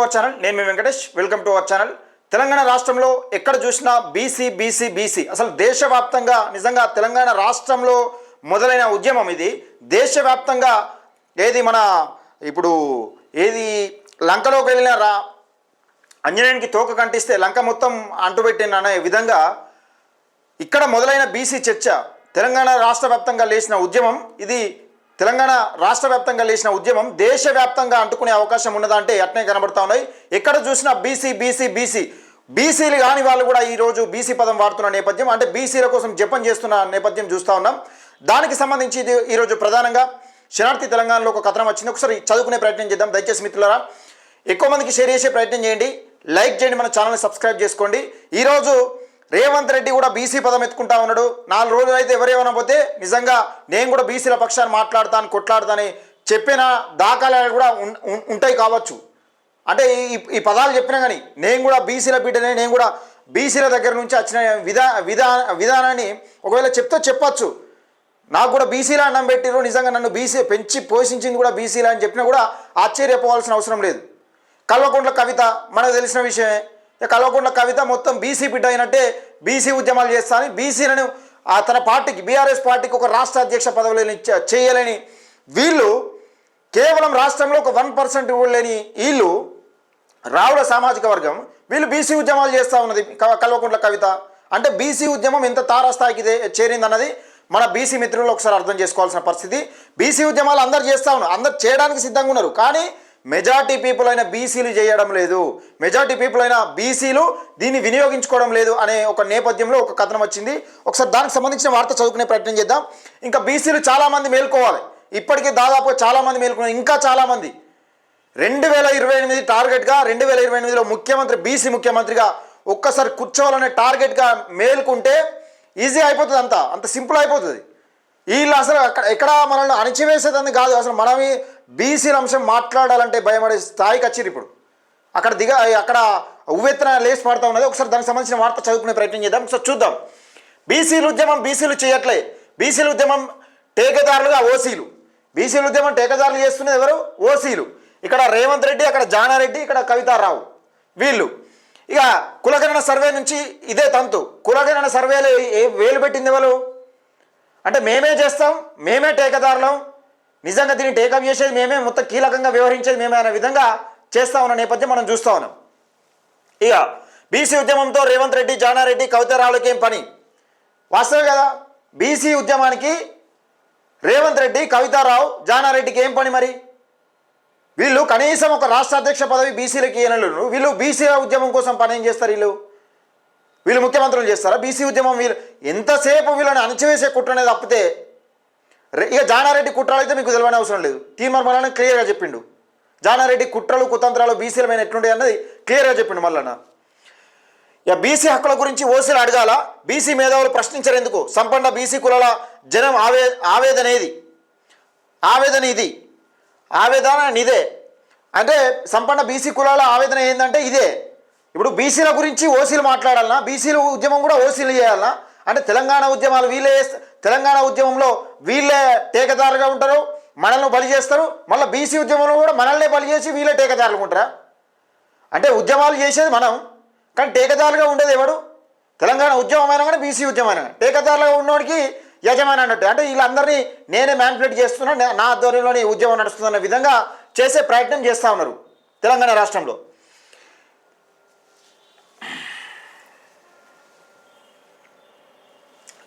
Hour channel నేను మీ Venkatesh welcome to our channel Telangana రాష్ట్రంలో ఎక్కడ చూసినా బీసీ బీసీ బీసీ అసలు దేశవ్యాప్తంగా నిజంగా తెలంగాణ రాష్ట్రంలో మొదలైన ఉద్యమం ఇది. దేశవ్యాప్తంగా ఏది మన ఇప్పుడు ఏది లంకలోకి వెళ్ళిన రా అంజనేయునికి తోక కంటిస్తే లంక మొత్తం అంటుపెట్టిన అనే విధంగా ఇక్కడ మొదలైన బీసీ చర్చ తెలంగాణ రాష్ట్ర వ్యాప్తంగా లేచిన ఉద్యమం ఇది తెలంగాణ రాష్ట్ర వ్యాప్తంగా లేచిన ఉద్యమం దేశవ్యాప్తంగా అంటుకునే అవకాశం ఉన్నదా అంటే అట్నే కనబడతా ఉన్నాయి. ఎక్కడ చూసినా బీసీ బీసీ బీసీ. బీసీలు కాని వాళ్ళు కూడా ఈరోజు బీసీ పదం వాడుతున్న నేపథ్యం అంటే బీసీల కోసం జపం చేస్తున్న నేపథ్యం చూస్తూ ఉన్నాం. దానికి సంబంధించి ఇది ఈరోజు ప్రధానంగా శరణార్థి తెలంగాణలో ఒక కథనం వచ్చింది. ఒకసారి చదువుకునే ప్రయత్నం చేద్దాం. దయచేసి మిత్రులరా ఎక్కువ మందికి షేర్ చేసే ప్రయత్నం చేయండి. లైక్ చేయండి మన ఛానల్ని సబ్స్క్రైబ్ చేసుకోండి. ఈరోజు రేవంత్ రెడ్డి కూడా బీసీ పదం ఎత్తుకుంటా ఉన్నాడు. నాలుగు రోజులు అయితే ఎవరేమన్నా పోతే నిజంగా నేను కూడా బీసీల పక్షాన్ని మాట్లాడతాను కొట్లాడతాని చెప్పిన దాఖలాలు కూడా ఉం- ఉంటాయి కావచ్చు. అంటే ఈ ఈ పదాలు చెప్పినా కానీ నేను కూడా బీసీల బిడ్డనే నేను కూడా బీసీల దగ్గర నుంచి వచ్చిన విధా విధా విధానాన్ని ఒకవేళ చెప్తే చెప్పచ్చు. నాకు కూడా బీసీలా అన్నం పెట్టిరు నిజంగా నన్ను బీసీ పెంచి పోషించింది కూడా బీసీలా అని చెప్పినా కూడా ఆశ్చర్యపోవాల్సిన అవసరం లేదు. కల్వకుంట్ల కవిత మనకు తెలిసిన విషయమే. కల్వకుండ కవిత మొత్తం బీసీ బిడ్డ అయినట్టే బీసీ ఉద్యమాలు చేస్తానని బీసీలను తన పార్టీకి బీఆర్ఎస్ పార్టీకి ఒక రాష్ట్ర అధ్యక్ష పదవులని చేయలేని వీళ్ళు కేవలం రాష్ట్రంలో ఒక వన్ పర్సెంట్ లేని వీళ్ళు రావుల సామాజిక వర్గం వీళ్ళు బీసీ ఉద్యమాలు చేస్తూ ఉన్నది క- కల్వకుంట్ల కవిత. అంటే బీసీ ఉద్యమం ఎంత తారాస్థాయికి చేరిందన్నది మన బీసీ మిత్రులు ఒకసారి అర్థం చేసుకోవాల్సిన పరిస్థితి. బీసీ ఉద్యమాలు అందరు చేస్తూ ఉన్నారు అందరు చేయడానికి సిద్ధంగా ఉన్నారు. కానీ మెజార్టీ పీపుల్ అయిన బీసీలు చేయడం లేదు. మెజార్టీ పీపుల్ అయిన బీసీలు దీన్ని వినియోగించుకోవడం లేదు అనే ఒక నేపథ్యంలో ఒక కథనం వచ్చింది. ఒకసారి దానికి సంబంధించిన వార్త చదువుకునే ప్రయత్నం చేద్దాం. ఇంకా బీసీలు చాలామంది మేల్కోవాలి. ఇప్పటికీ దాదాపు చాలామంది మేల్కొన్నారు. ఇంకా చాలామంది. రెండు వేల ఇరవై ఎనిమిది టార్గెట్గా రెండు వేల ఇరవై ఎనిమిదిలో ముఖ్యమంత్రి బీసీ ముఖ్యమంత్రిగా ఒక్కసారి కూర్చోవాలనే టార్గెట్గా మేలుకుంటే ఈజీ అయిపోతుంది అంత. అంత సింపుల్ అయిపోతుంది. వీళ్ళు అసలు అక్కడ ఎక్కడ మనల్ని అణిచివేసేదని కాదు. అసలు మనమే బీసీల అంశం మాట్లాడాలంటే భయపడే స్థాయికి వచ్చిర్రు ఇప్పుడు. అక్కడ దిగ అక్కడ ఉవ్వెత్తన లేచి పడతా ఉన్నది. ఒకసారి దానికి సంబంధించిన వార్త చదువుకునే ప్రయత్నం చేద్దాం. ఒకసారి చూద్దాం. బీసీల ఉద్యమం బీసీలు చేయట్లే. బీసీల ఉద్యమం టేకదారులుగా ఓసీలు. బీసీల ఉద్యమం టేకదారులు చేస్తున్నది ఎవరు? ఓసీలు. ఇక్కడ రేవంత్ రెడ్డి అక్కడ జానారెడ్డి ఇక్కడ కవితారావు. వీళ్ళు. ఇక కులగణన సర్వే నుంచి ఇదే తంతు. కులగణన సర్వేలో ఏ వేలు పెట్టింది ఎవరు? అంటే మేమే చేస్తాం మేమే టేకదారులం నిజంగా దీన్ని టేకప్ చేసేది మేమే మొత్తం కీలకంగా వ్యవహరించేది మేమే అనే విధంగా చేస్తా ఉన్న నేపథ్యం మనం చూస్తా ఉన్నాం. ఇక బీసీ ఉద్యమంతో రేవంత్ రెడ్డి జానారెడ్డి కవితారావులకి ఏం పని? వాస్తవే కదా? బీసీ ఉద్యమానికి రేవంత్ రెడ్డి కవితారావు జానారెడ్డికి ఏం పని మరి? వీళ్ళు కనీసం ఒక రాష్ట్ర అధ్యక్ష పదవి బీసీలకి ఇయ్యనలు వీళ్ళు బీసీల ఉద్యమం కోసం పని ఏం చేస్తారు వీళ్ళు? వీళ్ళు ముఖ్యమంత్రులు చేస్తారా? బీసీ ఉద్యమం వీళ్ళు ఎంతసేపు వీళ్ళని అణచివేసే కుట్ర అనేది తప్పితే ఇక జానారెడ్డి కుట్రలు అయితే మీకు తెలియని అవసరం లేదు. తీర్మానం మళ్ళీ క్లియర్గా చెప్పిండు. జానారెడ్డి కుట్రలు కుతంత్రాలు బీసీల మీద అన్నది క్లియర్గా చెప్పిండు మళ్ళా ఇక బీసీ హక్కుల గురించి ఓసీలు అడగాల? బీసీ మేధావులు ప్రశ్నించరు ఎందుకు? సంపన్న బీసీ కులాల జనం ఆవే ఆవేదన ఏది? ఆవేదన ఇది. ఆవేదన ఇదే. అంటే సంపన్న బీసీ కులాల ఆవేదన ఏంటంటే ఇదే. ఇప్పుడు బీసీల గురించి ఓసీలు మాట్లాడాలన్నా బీసీల ఉద్యమం కూడా ఓసీలు చేయాలన్నా అంటే తెలంగాణ ఉద్యమాలు వీళ్ళే తెలంగాణ ఉద్యమంలో వీళ్ళే టేకదారుగా ఉంటారు మనల్ని బలి చేస్తారు మళ్ళీ బీసీ ఉద్యమంలో కూడా మనల్నే బలి చేసి వీళ్ళే టేకదారులు ఉంటారా? అంటే ఉద్యమాలు చేసేది మనం కానీ టేకదారులుగా ఉండేది ఎవడు తెలంగాణ ఉద్యమం అయినా కానీ బీసీ ఉద్యమం అయినా కానీ. టేకదారులుగా ఉన్నవాడికి యజమాని అన్నట్టు. అంటే వీళ్ళందరినీ నేనే మ్యాన్పులేట్ చేస్తున్నా నా ఆధ్వర్యంలోనే ఉద్యమం నడుస్తుందన్న విధంగా చేసే ప్రయత్నం చేస్తూ ఉన్నారు తెలంగాణ రాష్ట్రంలో.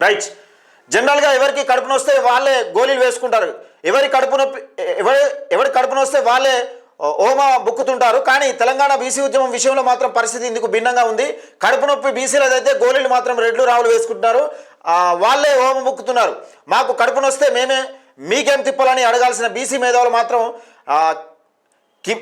రైట్ జనరల్గా ఎవరికి కడుపు నొస్తే వాళ్ళే గోళీలు వేసుకుంటారు. ఎవరి కడుపు నొప్పి ఎవరి ఎవరి కడుపు నొస్తే వాళ్ళే ఓమా బుక్కుతుంటారు. కానీ తెలంగాణ బీసీ ఉద్యమం విషయంలో మాత్రం పరిస్థితి ఇందుకు భిన్నంగా ఉంది. కడుపు నొప్పి బీసీలదైతే గోళీలు మాత్రం రెడ్లు రావులు వేసుకుంటున్నారు వాళ్ళే ఓమ బుక్కుతున్నారు. మాకు కడుపు నొస్తే మేమే మీకేం తిప్పాలని అడగాల్సిన బీసీ మేధావులు మాత్రం కి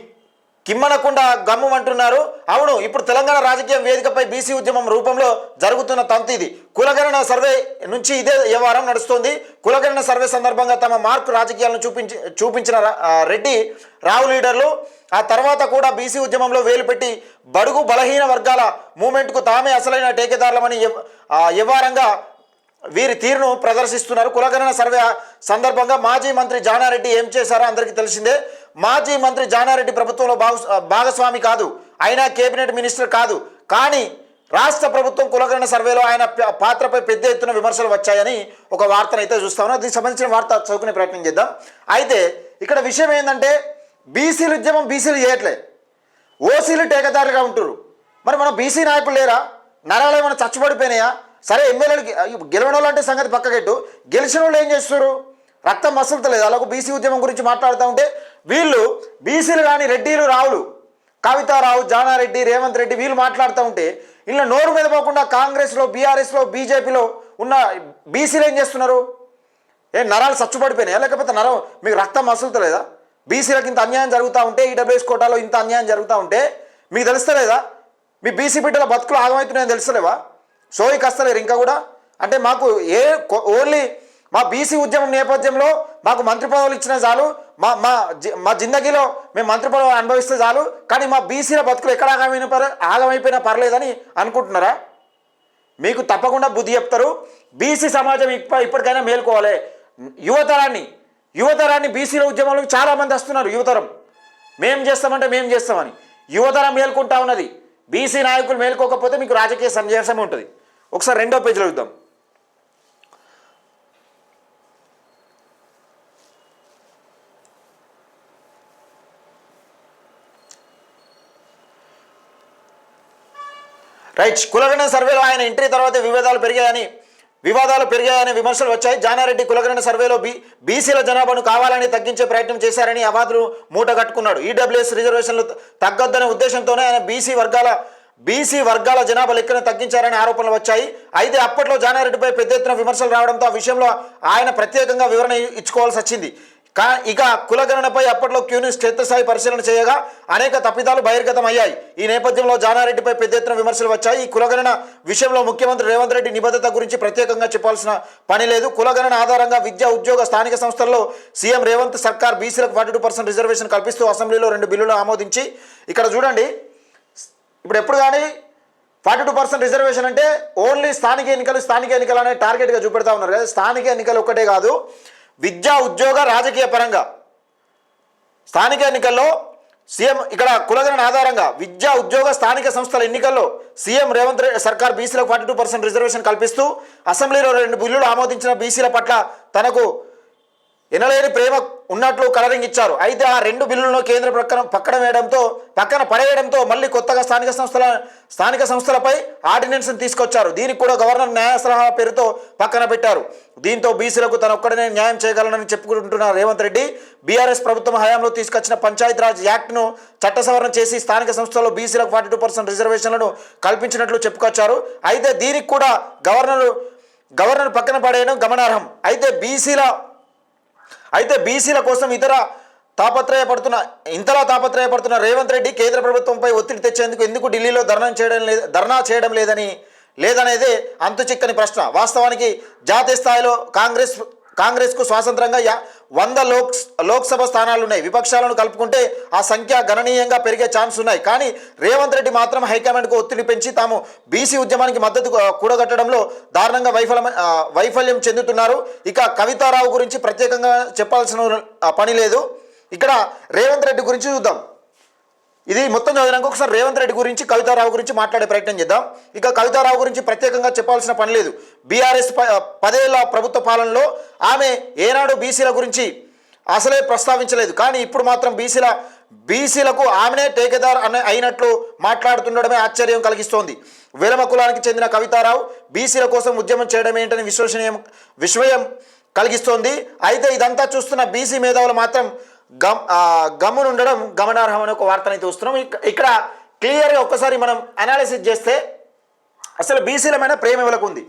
కిమ్మనకుండా గమ్మం అంటున్నారు అవును ఇప్పుడు తెలంగాణ రాజకీయం వేదికపై బీసీ ఉద్యమం రూపంలో జరుగుతున్న తంతు ఇది. కులగణన సర్వే నుంచి ఇదే వ్యవహారం నడుస్తోంది. కులగణన సర్వే సందర్భంగా తమ మార్కు రాజకీయాలను చూపించి చూపించిన రెడ్డి రావు లీడర్లు ఆ తర్వాత కూడా బీసీ ఉద్యమంలో వేలు పెట్టి బడుగు బలహీన వర్గాల మూమెంట్కు తామే అసలైన టేకేదారులమని ఎవ్- వ్యవహారంగా వీరి తీరును ప్రదర్శిస్తున్నారు. కులగణన సర్వే సందర్భంగా మాజీ మంత్రి జానారెడ్డి ఏం చేశారో అందరికీ తెలిసిందే. మాజీ మంత్రి జానారెడ్డి ప్రభుత్వంలో భాగ భాగస్వామి కాదు. అయినా కేబినెట్ మినిస్టర్ కాదు. కానీ రాష్ట్ర ప్రభుత్వం కులగణన సర్వేలో ఆయన పాత్రపై పెద్ద ఎత్తున విమర్శలు వచ్చాయని ఒక వార్తను అయితే చూస్తాను దీనికి సంబంధించిన వార్త చదువుకునే ప్రయత్నం చేద్దాం. అయితే ఇక్కడ విషయం ఏంటంటే బీసీలు ఉద్యమం బీసీలు చేయట్లే. ఓసీలు టేకదారులుగా ఉంటారు మరి మన బీసీ నాయకులు లేరా? నరాలు ఏమైనా చచ్చుబడిపోయినాయా సరే ఎమ్మెల్యేలు గెలవడం వాళ్ళు అంటే సంగతి పక్కకెట్టు గెలిచిన వాళ్ళు ఏం చేస్తారు రక్తం మసలుతలేదు. అలాగ బీసీ ఉద్యమం గురించి మాట్లాడుతూ ఉంటే వీళ్ళు బీసీలు కానీ రెడ్డిలు రావులు కవితారావు జానారెడ్డి రేవంత్ రెడ్డి వీళ్ళు మాట్లాడుతూ ఉంటే ఇలా నోరు మీద పోకుండా కాంగ్రెస్లో బీఆర్ఎస్లో బీజేపీలో ఉన్న బీసీలు ఏం చేస్తున్నారు? ఏ నరాలు సచ్చుపడిపోయినాయా లేకపోతే నరం మీకు రక్తం మసులుతలేదా? బీసీలకు ఇంత అన్యాయం జరుగుతూ ఉంటే ఈడబ్ల్యూఎస్ కోటాలో ఇంత అన్యాయం జరుగుతూ ఉంటే మీకు తెలుస్తలేదా? మీ బీసీ బిడ్డల బతుకులు ఆగమవుతున్నాయని తెలుస్తలేవా? సోయికి వస్తలేరు ఇంకా కూడా. అంటే మాకు ఏ ఓన్లీ మా బీసీ ఉద్యమం నేపథ్యంలో మాకు మంత్రి పదవులు ఇచ్చిన చాలు. మా మా జి- మా జిందగీలో మేము మంత్రి పదవులు అనుభవిస్తే చాలు. కానీ మా బీసీల బతుకులు ఎక్కడ ఆగమైన పర్ ఆగమైపోయినా పర్లేదని అనుకుంటున్నారా? మీకు తప్పకుండా బుద్ధి చెప్తారు. బీసీ సమాజం ఇప్ప ఇప్పటికైనా మేల్కోవాలి. యువతరాన్ని యువతరాన్ని బీసీల ఉద్యమంలో చాలామంది వస్తున్నారు యువతరం. మేం చేస్తామంటే మేం చేస్తామని. యువతరం మేల్కొంటా ఉన్నది. బీసీ నాయకులు మేల్కోకపోతే మీకు రాజకీయ సందేశం ఉంటుంది. ఒకసారి రెండో పేజీలో చూద్దాం. రైట్ కులగణ సర్వేలో ఆయన ఎంట్రీ తర్వాత వివాదాలు పెరిగాయని వివాదాలు పెరిగాయని విమర్శలు వచ్చాయి. జానారెడ్డి కులగణన సర్వేలో బీ బీసీల జనాభాను కావాలని తగ్గించే ప్రయత్నం చేశారని అవాదులు మూట కట్టుకున్నాడు. ఈడబ్ల్యూఎస్ రిజర్వేషన్లు తగ్గొద్దనే ఉద్దేశంతోనే ఆయన బీసీ వర్గాల బీసీ వర్గాల జనాభా లెక్కను తగ్గించారని ఆరోపణలు వచ్చాయి. అయితే అప్పట్లో జానారెడ్డిపై పెద్ద ఎత్తున విమర్శలు రావడంతో ఆ విషయంలో ఆయన ప్రత్యేకంగా వివరణ ఇచ్చుకోవాల్సి వచ్చింది. కా ఇక కులగణనపై అప్పట్లో క్యూనిస్ క్షేత్రస్థాయి పరిశీలన చేయగా అనేక తప్పిదాలు బహిర్గతం అయ్యాయి ఈ నేపథ్యంలో జానారెడ్డిపై పెద్ద ఎత్తున విమర్శలు వచ్చాయి. ఈ కులగణన విషయంలో ముఖ్యమంత్రి రేవంత్ రెడ్డి నిబద్ధత గురించి ప్రత్యేకంగా చెప్పాల్సిన పని లేదు. కులగణన ఆధారంగా విద్యా ఉద్యోగ స్థానిక సంస్థల్లో సీఎం రేవంత్ సర్కార్ బీసీలకు ఫార్టీ రిజర్వేషన్ కల్పిస్తూ అసెంబ్లీలో రెండు బిల్లులు ఆమోదించి ఇక్కడ చూడండి ఇప్పుడు ఎప్పుడు కానీ ఫార్టీ టూ పర్సెంట్ రిజర్వేషన్ అంటే ఓన్లీ స్థానిక ఎన్నికలు స్థానిక ఎన్నికలు అనే టార్గెట్గా చూపెడతా ఉన్నారు కదా. స్థానిక ఎన్నికలు ఒక్కటే కాదు విద్యా ఉద్యోగ రాజకీయ పరంగా. స్థానిక ఎన్నికల్లో సీఎం ఇక్కడ కులగణన ఆధారంగా విద్యా ఉద్యోగ స్థానిక సంస్థల ఎన్నికల్లో సీఎం రేవంత్ రెడ్డి సర్కార్ బీసీలకు ఫార్టీ టూ పర్సెంట్ రిజర్వేషన్ కల్పిస్తూ అసెంబ్లీలో రెండు బిల్లులు ఆమోదించిన బీసీల పట్ల తనకు ఎనలేని ప్రేమ ఉన్నట్లు కలరింగ్ ఇచ్చారు. అయితే ఆ రెండు బిల్లులను కేంద్ర ప్రక్కన పక్కన వేయడంతో పక్కన పడేయడంతో మళ్ళీ కొత్తగా స్థానిక సంస్థల స్థానిక సంస్థలపై ఆర్డినెన్స్ని తీసుకొచ్చారు. దీనికి కూడా గవర్నర్ న్యాయ సలహా పేరుతో పక్కన పెట్టారు. దీంతో బీసీలకు తన ఒక్కడనే న్యాయం చేయగలనని చెప్పుకుంటున్న రేవంత్ రెడ్డి బీఆర్ఎస్ ప్రభుత్వం హయాంలో తీసుకొచ్చిన పంచాయతీరాజ్ యాక్ట్ను చట్ట సవరణ చేసి స్థానిక సంస్థల్లో బీసీలకు ఫార్టీ టూ పర్సెంట్ రిజర్వేషన్లను కల్పించినట్లు చెప్పుకొచ్చారు. అయితే దీనికి కూడా గవర్నర్ గవర్నర్ పక్కన పడేయడం గమనార్హం. అయితే బీసీల అయితే బీసీల కోసం ఇతర తాపత్రయపడుతున్న ఇంతలా తాపత్రయపడుతున్న రేవంత్ రెడ్డి కేంద్ర ప్రభుత్వంపై ఒత్తిడి తెచ్చేందుకు ఎందుకు ఢిల్లీలో ధర్నా చేయడం లేదు ధర్నా చేయడం లేదని లేదనేదే అంతు చిక్కని ప్రశ్న. వాస్తవానికి జాతీయ స్థాయిలో కాంగ్రెస్ కాంగ్రెస్కు స్వాతంత్రంగా యా వంద లోక్ లోక్సభ స్థానాలు ఉన్నాయి విపక్షాలను కలుపుకుంటే ఆ సంఖ్య గణనీయంగా పెరిగే ఛాన్స్ ఉన్నాయి. కానీ రేవంత్ రెడ్డి మాత్రం హైకమాండ్కు ఒత్తిడి పెంచి తాము బీసీ ఉద్యమానికి మద్దతు కూడగట్టడంలో దారుణంగా వైఫల్యం వైఫల్యం చెందుతున్నారు. ఇక కవితారావు గురించి ప్రత్యేకంగా చెప్పాల్సిన పని లేదు. ఇక్కడ రేవంత్ రెడ్డి గురించి చూద్దాం. ఇది మొత్తం చదివినాక ఒకసారి రేవంత్ రెడ్డి గురించి కవితారావు గురించి మాట్లాడే ప్రయత్నం చేద్దాం. ఇక కవితారావు గురించి ప్రత్యేకంగా చెప్పాల్సిన పని లేదు. బీఆర్ఎస్ ప- పదేళ్ళ ప్రభుత్వ పాలనలో ఆమె ఏనాడు బీసీల గురించి అసలే ప్రస్తావించలేదు. కానీ ఇప్పుడు మాత్రం బీసీల బీసీలకు ఆమెనే టేకేదార్ అనే అయినట్లు మాట్లాడుతుండడమే ఆశ్చర్యం కలిగిస్తోంది. విలమ కులానికి చెందిన కవితారావు బీసీల కోసం ఉద్యమం చేయడం ఏంటని విశ్వసనీయం విశ్వయం కలిగిస్తోంది. అయితే ఇదంతా చూస్తున్న బీసీ మేధావులు మాత్రం గమ్ ఆ, గమ్మునుండడం గమనార్హం అనే ఒక వార్తనైతే చూస్తున్నాం ఇక్కడ క్లియర్గా ఒక్కసారి మనం అనాలిసిస్ చేస్తే అసలు బీసీలమైన ప్రేమ ఎవరికి ఉంది?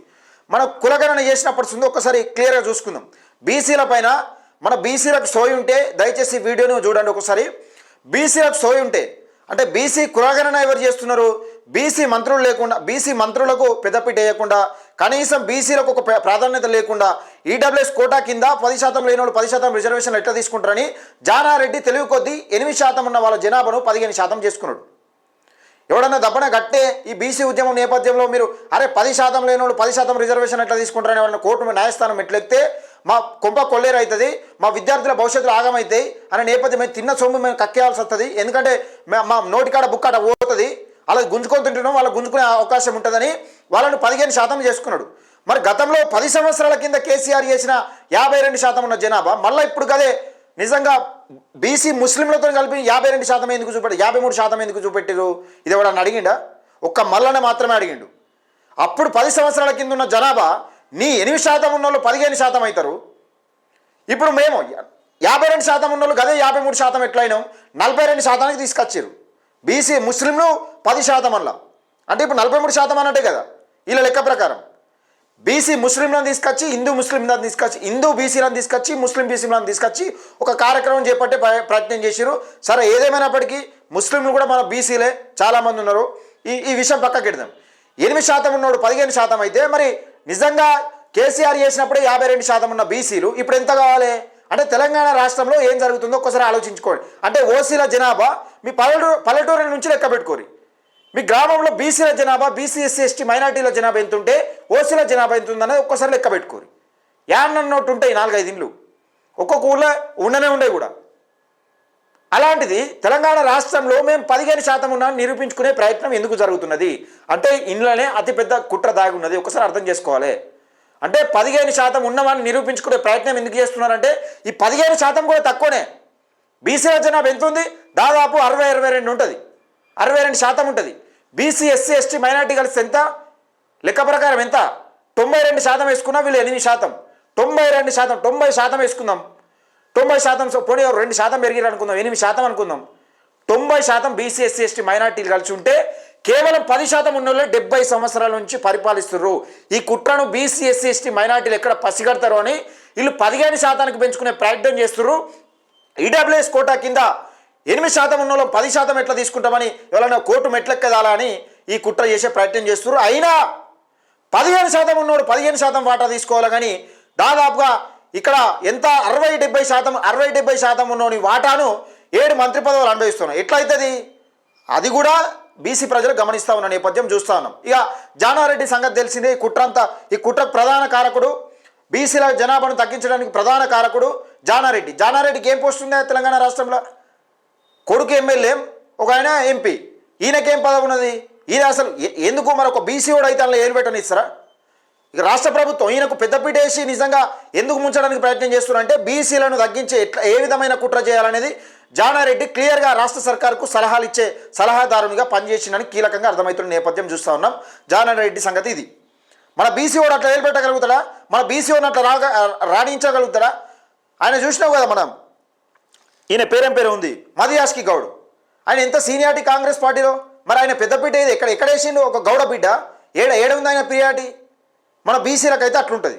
మనం కులగణన చేసినప్పుడు ఉంది ఒక్కసారి క్లియర్గా చూసుకుందాం. బీసీల పైన మన బీసీలకు సోయి ఉంటే దయచేసి వీడియోని చూడండి ఒకసారి. బీసీలకు సోయి ఉంటే అంటే బీసీ కులగణన ఎవరు చేస్తున్నారు? బీసీ మంత్రులు లేకుండా బీసీ మంత్రులకు పెద్దపీట వేయకుండా కనీసం బీసీలకు ఒక ప్ర- ప్రాధాన్యత లేకుండా ఈడబ్ల్యూఎస్ కోటా కింద పది శాతం లేని వాళ్ళు పది శాతం రిజర్వేషన్లు ఎట్లా తీసుకుంటారని జానారెడ్డి తెలివి కొద్దీ ఎనిమిది శాతం ఉన్న వాళ్ళ జనాభాను పదిహేను శాతం చేసుకున్నాడు. ఎవడన్నా దప్పన కట్టే ఈ బీసీ ఉద్యమం నేపథ్యంలో మీరు అరే పది శాతం లేని వాళ్ళు పది శాతం రిజర్వేషన్ ఎట్లా తీసుకుంటారని ఎవరన్నా కోర్టు న్యాయస్థానం ఎట్లెక్తే మా కొంప కొల్లేరు అవుతుంది మా విద్యార్థుల భవిష్యత్తులో ఆగమవుతాయి అనే నేపథ్యం మేము తిన్న సొమ్ము మేము కక్కేయాల్సి వస్తుంది. ఎందుకంటే మా- మా నోటికాడ బుక్ అట పోతుంది. అలా గుంజుకొని తింటున్నాం వాళ్ళ గుంజుకునే అవకాశం ఉంటుందని వాళ్ళను పదిహేను శాతం చేసుకున్నాడు. మరి గతంలో పది సంవత్సరాల కింద కేసీఆర్ చేసిన యాభై రెండు శాతం ఉన్న జనాభా మళ్ళీ ఇప్పుడు కదే నిజంగా బీసీ ముస్లింలతో కలిపి యాభై రెండు శాతం ఎందుకు చూపెట్టారు? యాభై మూడు శాతం ఎందుకు చూపెట్టారు? ఇది ఎవడన్నా అడిగిండా? ఒక్క మల్లనే మాత్రమే అడిగిండు. అప్పుడు పది సంవత్సరాల కింద ఉన్న జనాభా నీ ఎనిమిది శాతం ఉన్న వాళ్ళు పదిహేను శాతం అవుతారు ఇప్పుడు మేము యాభై రెండు శాతం ఉన్న వాళ్ళు గదే యాభై మూడు శాతం ఎట్లయినాం? నలభై రెండు శాతానికి తీసుకొచ్చారు బీసీ ముస్లింలు పది శాతం అలా అంటే ఇప్పుడు నలభై మూడు శాతం అన్నట్టే కదా వీళ్ళ లెక్క ప్రకారం. బీసీ ముస్లింలను తీసుకొచ్చి హిందూ ముస్లింలను తీసుకొచ్చి హిందూ బీసీలను తీసుకొచ్చి ముస్లిం బీసీలను తీసుకొచ్చి ఒక కార్యక్రమం చేపట్టే ప్ర- ప్రయత్నం చేశారు సరే ఏదేమైనప్పటికీ ముస్లింలు కూడా మన బీసీలే చాలామంది ఉన్నారు. ఈ ఈ విషయం పక్కకి పెడదాం. ఎనిమిది శాతం ఉన్నోడు పదిహేను శాతం అయితే మరి నిజంగా కేసీఆర్ చేసినప్పుడే యాభై రెండు శాతం ఉన్న బీసీలు ఇప్పుడు ఎంత కావాలి? అంటే తెలంగాణ రాష్ట్రంలో ఏం జరుగుతుందో ఒక్కసారి ఆలోచించుకోండి. అంటే ఓసీల జనాభా మీ పల్లెటూరు పల్లెటూరు నుంచి లెక్క పెట్టుకోరు మీ గ్రామంలో బీసీల జనాభా బీసీ ఎస్సీ ఎస్టీ మైనార్టీల జనాభా ఎంత ఉంటే ఓసీల జనాభా ఎంత ఉందనేది ఒక్కసారి లెక్క పెట్టుకోరు యాన్నోటి ఉంటాయి నాలుగైదు ఇండ్లు ఒక్కొక్క ఊళ్ళో ఉండనే ఉండే కూడా. అలాంటిది తెలంగాణ రాష్ట్రంలో మేము పదిహేను శాతం ఉన్నామని నిరూపించుకునే ప్రయత్నం ఎందుకు జరుగుతున్నది? అంటే ఇండ్లనే అతిపెద్ద కుట్ర దాగి ఉన్నది. ఒకసారి అర్థం చేసుకోవాలి. అంటే పదిహేను శాతం ఉన్నామని నిరూపించుకునే ప్రయత్నం ఎందుకు చేస్తున్నారంటే ఈ పదిహేను శాతం కూడా తక్కువనే. బీసీ జనాభా ఎంత ఉంది? దాదాపు అరవై అరవై రెండు ఉంటుంది. అరవై రెండు శాతం ఉంటుంది. బీసీ ఎస్సీ ఎస్టీ మైనార్టీ కలిసి ఎంత? లెక్క ప్రకారం ఎంత? తొంభై రెండు శాతం వేసుకున్నా వీళ్ళు ఎనిమిది శాతం. తొంభై రెండు శాతం తొంభై శాతం వేసుకుందాం. తొంభై శాతం సో పోనీ రెండు శాతం పెరిగారు అనుకుందాం ఎనిమిది శాతం అనుకుందాం. తొంభై శాతం బీసీ ఎస్సీ ఎస్టీ మైనార్టీలు కలిసి ఉంటే కేవలం పది శాతం ఉన్న వాళ్ళు డెబ్బై సంవత్సరాల నుంచి పరిపాలిస్తున్నారు ఈ కుట్రను బీసీ ఎస్సీ ఎస్టీ మైనార్టీలు ఎక్కడ పసిగడతారు అని వీళ్ళు పదిహేను శాతానికి పెంచుకునే ప్రయత్నం చేస్తున్నారు ఈడబ్ల్యూఎస్ కోటా కింద ఎనిమిది శాతం ఉన్న వాళ్ళు పది శాతం ఎట్లా తీసుకుంటామని ఎవరైనా కోర్టు మెట్లెక్కదాలా అని ఈ కుట్ర చేసే ప్రయత్నం చేస్తున్నారు అయినా పదిహేను శాతం ఉన్నోడు పదిహేను శాతం వాటా తీసుకోవాలి కానీ దాదాపుగా ఇక్కడ ఎంత? అరవై డెబ్బై శాతం అరవై డెబ్బై శాతం ఉన్నోని వాటాను ఏడు మంత్రి పదవులు అనుభవిస్తున్నాం ఎట్లయితుంది? అది కూడా బీసీ ప్రజలు గమనిస్తా ఉన్న నేపథ్యం చూస్తా ఉన్నాం ఇక జానారెడ్డి సంగతి తెలిసిందే ఈ కుట్రంతా ఈ కుట్ర ప్రధాన కారకుడు బీసీల జనాభాను తగ్గించడానికి ప్రధాన కారకుడు జానారెడ్డి. జానారెడ్డికి ఏం పోస్ట్ ఉన్నాయి తెలంగాణ రాష్ట్రంలో? కొడుకు ఎమ్మెల్యే ఒక ఆయన ఎంపీ. ఈయనకేం పదవి ఉన్నది? ఈయన అసలు ఎ- ఎందుకు మరొక బీసీ కూడా అయితే అందులో ఏలు పెట్టనిస్తారా? ఇక రాష్ట్ర ప్రభుత్వం ఈయనకు పెద్దపీట వేసి నిజంగా ఎందుకు ముంచడానికి ప్రయత్నం చేస్తున్నారంటే బీసీలను తగ్గించే ఎట్లా ఏ విధమైన కుట్ర చేయాలనేది జానారెడ్డి క్లియర్గా రాష్ట్ర సర్కార్కు సలహాలు ఇచ్చే సలహాదారునిగా పనిచేసిందని కీలకంగా అర్థమవుతున్న నేపథ్యం చూస్తూ ఉన్నాం. జానారెడ్డి సంగతి ఇది. మన బీసీ అట్లా ఏర్పెట్టగలుగుతాడా మన బీసీ అట్లా రాగా రాణించగలుగుతాడా? ఆయన చూసినావు కదా మనం. ఈయన పేరేం పేరు ఉంది? మదియాస్కి గౌడ్. ఆయన ఎంత సీనియారిటీ కాంగ్రెస్ పార్టీలో? మరి ఆయన పెద్దపీట ఏది? ఎక్కడ ఎక్కడ వేసిండు? ఒక గౌడ బిడ్డ? ఏడ ఏడ ఉంది ఆయన ప్రియారిటీ? మన బీసీలకు అయితే అట్లుంటుంది.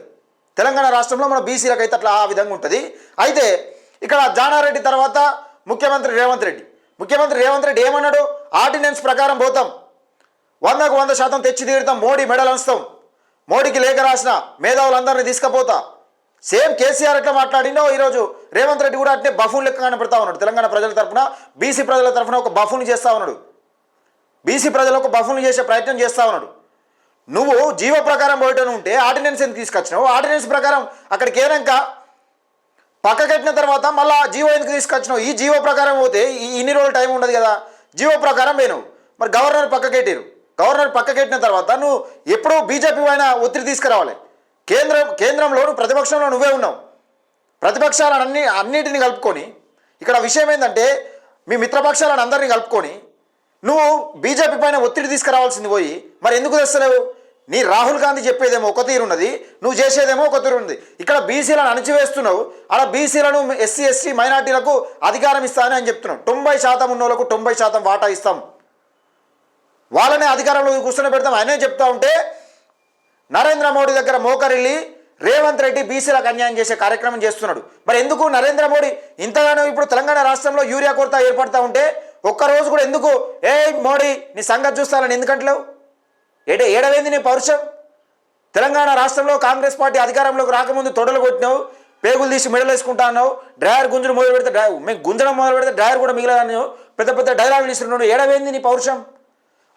తెలంగాణ రాష్ట్రంలో మన బీసీలకు అయితే అట్లా ఆ విధంగా ఉంటుంది. అయితే ఇక్కడ జానారెడ్డి తర్వాత ముఖ్యమంత్రి రేవంత్ రెడ్డి. ముఖ్యమంత్రి రేవంత్ రెడ్డి ఏమన్నాడు? ఆర్డినెన్స్ ప్రకారం పోతాం. వందకు వంద శాతం తెచ్చి తీరుతాం మోడీ మెడల్ అంచుతాం మోడీకి లేఖ రాసిన మేధావులందరినీ తీసుకుపోతా. సేమ్ కేసీఆర్ ఎట్లా మాట్లాడిండో ఈరోజు రేవంత్ రెడ్డి కూడా అట్నే బఫూన్ లెక్క కనపడతా ఉన్నాడు. తెలంగాణ ప్రజల తరఫున బీసీ ప్రజల తరఫున ఒక బఫూన్ చేస్తా ఉన్నాడు. బీసీ ప్రజలకు బఫూన్ చేసే ప్రయత్నం చేస్తా ఉన్నాడు. నువ్వు జీవో ప్రకారం పోయటం ఉంటే ఆర్డినెన్స్ ఎందుకు తీసుకొచ్చినావు? ఆర్డినెన్స్ ప్రకారం అక్కడికి ఏనాక పక్కకెట్టిన తర్వాత మళ్ళా జీవో ఎందుకు తీసుకొచ్చినావు? ఈ జీవో ప్రకారం పోతే ఈ ఇన్ని రోజులు టైం ఉండదు కదా. జీవో ప్రకారం పోయినావు. మరి గవర్నర్ పక్కకెట్టారు గవర్నర్ పక్కకెట్టిన తర్వాత నువ్వు ఎప్పుడూ బీజేపీ పైన ఒత్తిడి తీసుకురావాలి. కేంద్రం కేంద్రంలో నువ్వు ప్రతిపక్షంలో నువ్వే ఉన్నావు. ప్రతిపక్షాలను అన్ని అన్నిటిని కలుపుకొని ఇక్కడ విషయం ఏంటంటే మీ మిత్రపక్షాలను అందరినీ కలుపుకొని నువ్వు బీజేపీ పైన ఒత్తిడి తీసుకురావాల్సింది పోయి మరి ఎందుకు తెస్తలేవు? నీ రాహుల్ గాంధీ చెప్పేదేమో ఒక తీరు ఉన్నది నువ్వు చేసేదేమో ఒక తీరు ఉంది ఇక్కడ బీసీలను అణచివేస్తున్నావు అలా బీసీలను ఎస్సీ ఎస్టీ మైనార్టీలకు అధికారం ఇస్తానని అని చెప్తున్నావు. తొంభై శాతం ఉన్న వాళ్ళకు తొంభై శాతం వాటా ఇస్తాం. వాళ్ళనే అధికారంలో కూర్చొని పెడతాం. ఆయనే చెప్తా ఉంటే నరేంద్ర మోడీ దగ్గర మోకరిల్లి రేవంత్ రెడ్డి బీసీలకు అన్యాయం చేసే కార్యక్రమం చేస్తున్నాడు. మరి ఎందుకు నరేంద్ర మోడీ ఇంతగానో ఇప్పుడు తెలంగాణ రాష్ట్రంలో యూరియా కొరత ఏర్పడతా ఉంటే ఒక్కరోజు కూడా ఎందుకు? ఏ మోడీ నీ సంగతి చూస్తానని ఎందుకంటలేవు? ఏడే ఏడవేంది నీ పౌరుషం? తెలంగాణ రాష్ట్రంలో కాంగ్రెస్ పార్టీ అధికారంలోకి రాకముందు తొడలు కొట్టినావు పేగులు తీసి మెడలు వేసుకుంటా అన్నావు డ్రైవర్ గుంజుడు మొదలు పెడితే డ్రై మేము గుంజడం మొదలు పెడితే డ్రైవర్ కూడా మిగిలిన పెద్ద పెద్ద డైలాగులు ఇస్తున్నాడు ఏడవేంది నీ పౌరుషం?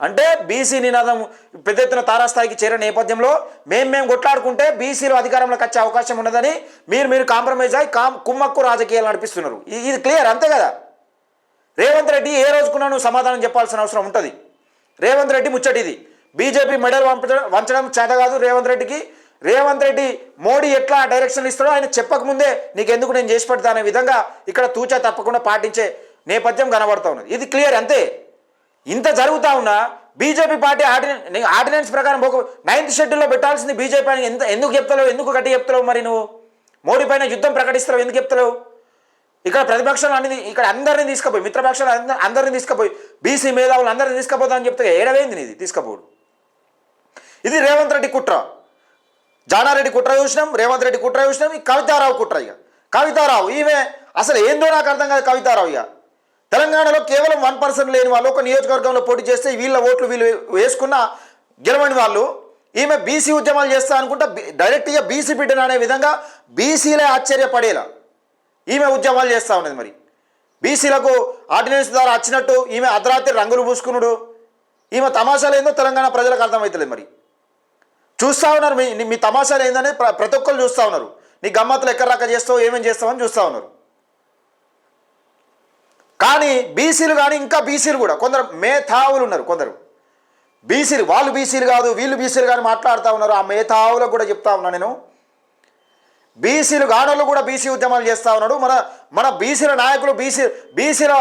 అంటే బీసీ నినాదం పెద్ద ఎత్తున తారాస్థాయికి చేరే నేపథ్యంలో మేము మేము కొట్లాడుకుంటే బీసీలు అధికారంలోకి వచ్చే అవకాశం ఉన్నదని మీరు మీరు కాంప్రమైజ్ అయ్యి కాం కుమ్మక్కు రాజకీయాలు నడిపిస్తున్నారు. ఇది క్లియర్ అంతే కదా? రేవంత్ రెడ్డి ఏ రోజుకున్నా నువ్వు సమాధానం చెప్పాల్సిన అవసరం ఉంటుంది. రేవంత్ రెడ్డి ముచ్చటి ఇది. బీజేపీ మెడల్ వంచడం వంచడం చేత కాదు రేవంత్ రెడ్డికి. రేవంత్ రెడ్డి మోడీ ఎట్లా డైరెక్షన్ ఇస్తాడో ఆయన చెప్పకముందే నీకెందుకు నేను చేసి పెడతానే విధంగా ఇక్కడ తూచా తప్పకుండా పాటించే నేపథ్యం కనబడతా ఉన్నది. ఇది క్లియర్ అంతే. ఇంత జరుగుతూ ఉన్నా బీజేపీ పార్టీ ఆర్డినెన్స్ ఆర్డినెన్స్ ప్రకారం ఒక నైన్త్ షెడ్యూల్లో పెట్టాల్సింది బీజేపీ అని ఎంత ఎందుకు చెప్తలేవు? ఎందుకు గట్టి చెప్తలేవు మరి నువ్వు? మోడీ పైన యుద్ధం ప్రకటిస్తావు ఎందుకు చెప్తలేవు? ఇక్కడ ప్రతిపక్షాలు అన్ని ఇక్కడ అందరినీ తీసుకుపోయి మిత్రపక్షాలు అంద- అందరినీ తీసుకుపోయి బీసీ మేధావులు అందరినీ తీసుకుపోతా అని చెప్తే ఏడవేంది ఇది తీసుకపోడు. ఇది రేవంత్ రెడ్డి కుట్ర. జానారెడ్డి కుట్ర చూసినాం రేవంత్ రెడ్డి కుట్ర చూసినాం ఈ కవితారావు కుట్ర ఇక. కవితారావు ఈమె అసలు ఏందో నాకు అర్థం కాదు కవితారావు ఇక. తెలంగాణలో కేవలం వన్ పర్సెంట్ లేని వాళ్ళు ఒక నియోజకవర్గంలో పోటీ చేస్తే వీళ్ళ ఓట్లు వీళ్ళు వేసుకున్న గెలవని వాళ్ళు ఈమె బీసీ ఉద్యమాలు చేస్తా అనుకుంటా డైరెక్ట్గా బీసీ బిడ్డను అనే విధంగా బీసీలే ఆశ్చర్యపడేలా. ఈమె ఉద్యమాలు చేస్తూ ఉన్నది మరి. బీసీలకు ఆర్డినెన్స్ ద్వారా వచ్చినట్టు ఈమె అర్ధరాత్రి రంగులు పూసుకునుడు. ఈమె తమాషాలు ఏందో తెలంగాణ ప్రజలకు అర్థమవుతలేదు మరి. చూస్తూ ఉన్నారు మీ మీ తమాషాలు ఏందని ప్ర ప్రతి ఒక్కరు చూస్తూ ఉన్నారు. నీ గమ్మత్తులు ఎక్కడ రక్క చేస్తావు ఏమేమి చేస్తావని చూస్తూ ఉన్నారు. కానీ బీసీలు కానీ ఇంకా బీసీలు కూడా కొందరు మేధావులు ఉన్నారు కొందరు. బీసీలు వాళ్ళు బీసీలు కాదు వీళ్ళు బీసీలు కానీ మాట్లాడుతూ ఉన్నారు. ఆ మేధావులకు కూడా చెప్తా ఉన్నా నేను. బీసీలు గానోళ్ళు కూడా బీసీ ఉద్యమాలు చేస్తూ ఉన్నాడు. మన మన బీసీల నాయకులు బీసీ బీసీల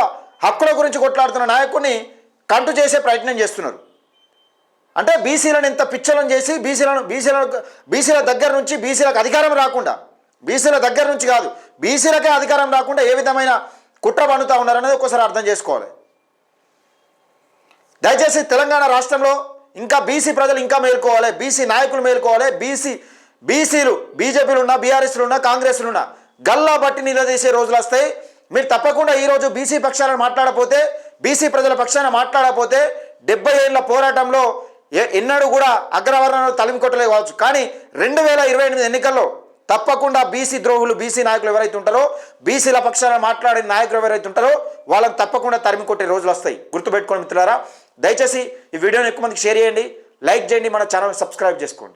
హక్కుల గురించి కొట్లాడుతున్న నాయకుడిని కంటు చేసే ప్రయత్నం చేస్తున్నారు. అంటే బీసీలను ఇంత పిచ్చలను చేసి బీసీలను బీసీలకు బీసీల దగ్గర నుంచి బీసీలకు అధికారం రాకుండా బీసీల దగ్గర నుంచి కాదు బీసీలకే అధికారం రాకుండా ఏ విధమైన కుట్ర పండుతూ ఉన్నారనేది ఒకసారి అర్థం చేసుకోవాలి. దయచేసి తెలంగాణ రాష్ట్రంలో ఇంకా బీసీ ప్రజలు ఇంకా మేల్కోవాలి బీసీ నాయకులు మేల్కోవాలి బీసీ బీసీలు బీజేపీలు ఉన్నా బీఆర్ఎస్లు ఉన్నా కాంగ్రెస్లు ఉన్నా గల్లా బట్టి నిలదీసే రోజులు వస్తాయి. మీరు తప్పకుండా ఈరోజు బీసీ పక్షాలను మాట్లాడపోతే బీసీ ప్రజల పక్షాన మాట్లాడకపోతే డెబ్బై ఏళ్ళ పోరాటంలో ఎ- ఎన్నడూ కూడా అగ్రవర్ణాలు తలిమికొట్టలే కావచ్చు. కానీ రెండు వేల ఇరవై ఎనిమిది ఎన్నికల్లో తప్పకుండా బీసీ ద్రోహులు బీసీ నాయకులు ఎవరైతే ఉంటారో బీసీల పక్షాన మాట్లాడే నాయకులు ఎవరైతే ఉంటారో వాళ్ళని తప్పకుండా తరిమి కొట్టే రోజులు వస్తాయి. గుర్తుపెట్టుకోండి మిత్రులారా. దయచేసి ఈ వీడియోని ఎక్కువ మందికి షేర్ చేయండి. లైక్ చేయండి. మన ఛానల్ సబ్స్క్రైబ్ చేసుకోండి.